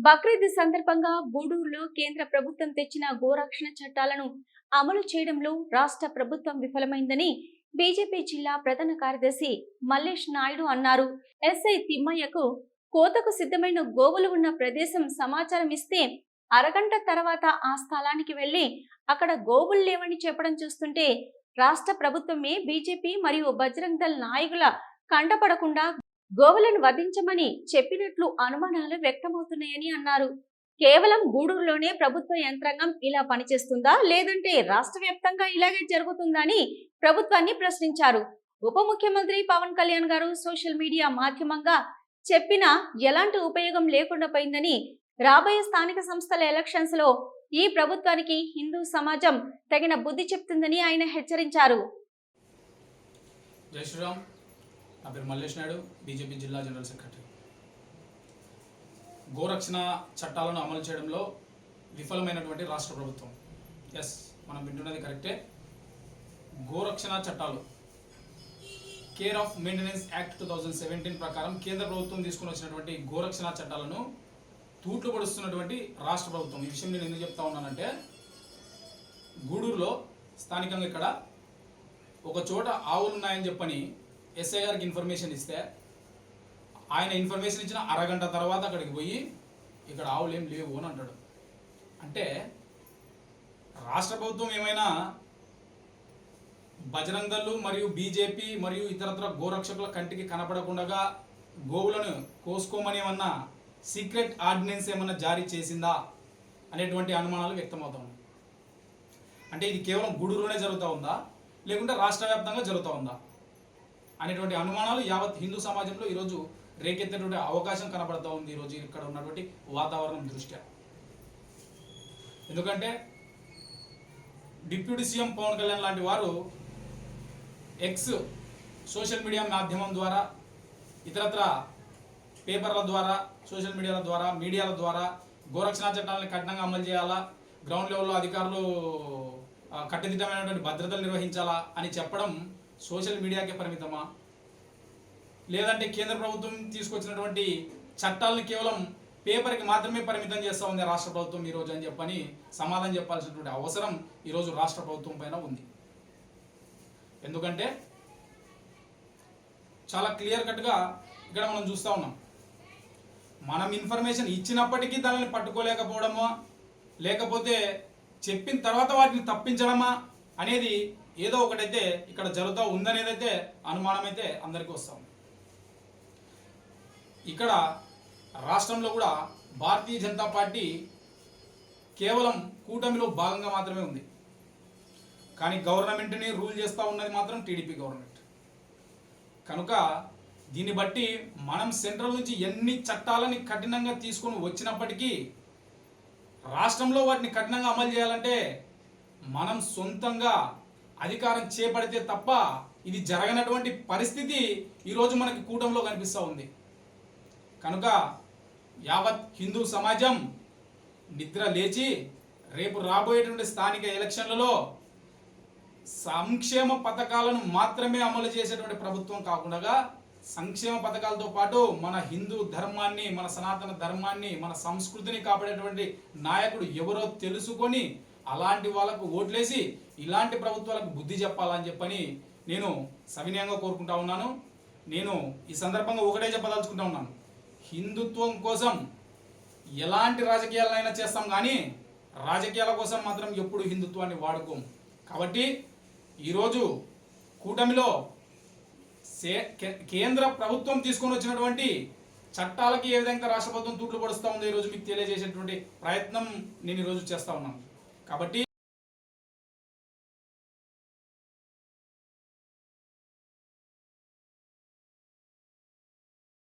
బక్రీద్ సందర్భంగా గూడూరులో కేంద్ర ప్రభుత్వం తెచ్చిన గోరక్షణ చట్టాలను అమలు చేయడంలో రాష్ట్ర ప్రభుత్వం విఫలమైందని బీజేపీ జిల్లా ప్రధాన కార్యదర్శి మల్లేష్ నాయుడు అన్నారు. ఎస్ఐ తిమ్మయ్యకు కోతకు సిద్ధమైన గోవులు ఉన్న ప్రదేశం సమాచారం ఇస్తే అరగంట తర్వాత ఆ స్థలానికి వెళ్ళి అక్కడ గోవులు లేవని చెప్పడం చూస్తుంటే రాష్ట్ర ప్రభుత్వమే బీజేపీ మరియు బజరంగ్ దళ్ నాయకుల కంటపడకుండా గోవులను వధించమని చెప్పినట్లు అనుమానాలు వ్యక్తమవుతున్నాయని అన్నారు. కేవలం గూడూరులోనే ప్రభుత్వ యంత్రాంగం ఇలా పనిచేస్తుందా? లేదంటే రాష్ట్ర వ్యాప్తంగా ఇలాగే జరుగుతుందని ప్రభుత్వాన్ని ప్రశ్నించారు. ఉప ముఖ్యమంత్రి పవన్ కళ్యాణ్ గారు సోషల్ మీడియా మాధ్యమంగా చెప్పినా ఎలాంటి ఉపయోగం లేకుండా పోయిందని రాబోయే స్థానిక సంస్థల ఎలక్షన్స్లో ఈ ప్రభుత్వానికి హిందూ సమాజం తగిన బుద్ధి చెప్తుందని ఆయన హెచ్చరించారు. జై శ్రీరామ్. నా పేరు మల్లేష్ నాయుడు బీజేపీ జిల్లా జనరల్ సెక్రటరీ. గోరక్షణ చట్టాలను అమలు చేయడంలో విఫలమైనటువంటి రాష్ట్ర ప్రభుత్వం. ఎస్ మనం వింటున్నది కరెక్టే. గోరక్షణ చట్టాలు care of maintenance act two thousand seventeen ప్రకారం కేంద్ర ప్రభుత్వం తీసుకుని వచ్చినటువంటి గోరక్షణ చట్టాలను తూట్లు పడుస్తున్నటువంటి రాష్ట్ర ప్రభుత్వం. ఈ విషయం నేను ఎందుకు చెప్తా ఉన్నానంటే గూడూరులో స్థానికంగా ఇక్కడ ఒక చోట ఆవులు ఉన్నాయని చెప్పని ఎస్ఐ గారికి ఇన్ఫర్మేషన్ ఇస్తే ఆయన ఇన్ఫర్మేషన్ ఇచ్చిన అరగంట తర్వాత అక్కడికి పోయి ఇక్కడ ఆవులు ఏం లేవు అని అంటాడు. అంటే రాష్ట్ర ప్రభుత్వం ఏమైనా బజరంగ్ దళ్ళు మరియు బీజేపీ మరియు ఇతరత్ర గోరక్షకుల కంటికి కనపడకుండా గోవులను కోసుకోమని ఏమన్నా సీక్రెట్ ఆర్డినెన్స్ ఏమన్నా జారీ చేసిందా అనేటువంటి అనుమానాలు వ్యక్తమవుతా ఉన్నాయి. అంటే ఇది కేవలం గూడూరులోనే జరుగుతూ ఉందా? లేకుంటే రాష్ట్ర వ్యాప్తంగా జరుగుతూ ఉందా? అనేటువంటి అనుమానాలు యావత్ హిందూ సమాజంలో ఈరోజు రేకెత్తేటువంటి అవకాశం కనబడుతూ ఉంది. ఈరోజు ఇక్కడ ఉన్నటువంటి వాతావరణం దృష్ట్యా. ఎందుకంటే డిప్యూటీ సీఎం పవన్ కళ్యాణ్ లాంటి వారు ఎక్స్ సోషల్ మీడియా మాధ్యమం ద్వారా ఇతరత్ర పేపర్ల ద్వారా సోషల్ మీడియాల ద్వారా మీడియాల ద్వారా గోరక్షణ చట్టాలను కఠినంగా అమలు చేయాలా గ్రౌండ్ లెవెల్లో అధికారులు కట్టుదిట్టమైనటువంటి భద్రతలు నిర్వహించాలా అని చెప్పడం సోషల్ మీడియాకే పరిమితమా? లేదంటే కేంద్ర ప్రభుత్వం తీసుకొచ్చినటువంటి చట్టాలను కేవలం పేపర్కి మాత్రమే పరిమితం చేస్తూ ఉంది రాష్ట్ర ప్రభుత్వం ఈరోజు అని చెప్పని సమాధానం చెప్పాల్సినటువంటి అవసరం ఈరోజు రాష్ట్ర ప్రభుత్వం పైన ఉంది. ఎందుకంటే చాలా క్లియర్ కట్గా ఇక్కడ మనం చూస్తూ ఉన్నాం. మనం ఇన్ఫర్మేషన్ ఇచ్చినప్పటికీ దానిని పట్టుకోలేకపోవడమా? లేకపోతే చెప్పిన తర్వాత వాటిని తప్పించడమా? అనేది ఏదో ఒకటైతే ఇక్కడ జరుగుతూ ఉందనేదైతే అనుమానం అయితే అందరికీ వస్తాం. ఇక్కడ రాష్ట్రంలో కూడా భారతీయ జనతా పార్టీ కేవలం కూటమిలో భాగంగా మాత్రమే ఉంది. కానీ గవర్నమెంట్ని రూల్ చేస్తూ ఉన్నది మాత్రం టీడీపీ గవర్నమెంట్. కనుక దీన్ని బట్టి మనం సెంట్రల్ నుంచి ఎన్ని చట్టాలని కఠినంగా తీసుకొని వచ్చినప్పటికీ రాష్ట్రంలో వాటిని కఠినంగా అమలు చేయాలంటే మనం సొంతంగా అధికారం చేపడితే తప్ప ఇది జరగనటువంటి పరిస్థితి ఈరోజు మనకి కూటమిలో కనిపిస్తూ ఉంది. కనుక యావత్ హిందూ సమాజం నిద్ర లేచి రేపు రాబోయేటువంటి స్థానిక ఎలక్షన్లలో సంక్షేమ పథకాలను మాత్రమే అమలు చేసేటువంటి ప్రభుత్వం కాకుండా సంక్షేమ పథకాలతో పాటు మన హిందూ ధర్మాన్ని మన సనాతన ధర్మాన్ని మన సంస్కృతిని కాపాడేటువంటి నాయకుడు ఎవరో తెలుసుకొని అలాంటి వాళ్ళకు ఓట్లేసి ఇలాంటి ప్రభుత్వాలకు బుద్ధి చెప్పాలని చెప్పని నేను సవినయంగా కోరుకుంటా ఉన్నాను. నేను ఈ సందర్భంగా ఒకటే చెప్పదలుచుకుంటా ఉన్నాను. హిందుత్వం కోసం ఎలాంటి రాజకీయాలైనా చేస్తాం కానీ రాజకీయాల కోసం మాత్రం ఎప్పుడు హిందుత్వాన్ని వాడుకోం కాబట్టి ఈరోజు కూటమిలో సే కేంద్ర ప్రభుత్వం తీసుకొని వచ్చినటువంటి చట్టాలకి ఏ విధంగా రాష్ట్ర ప్రభుత్వం తూట్లు పడుస్తూ ఉందో ఈరోజు మీకు తెలియజేసేటువంటి ప్రయత్నం నేను ఈరోజు చేస్తా ఉన్నాను. కాబట్టి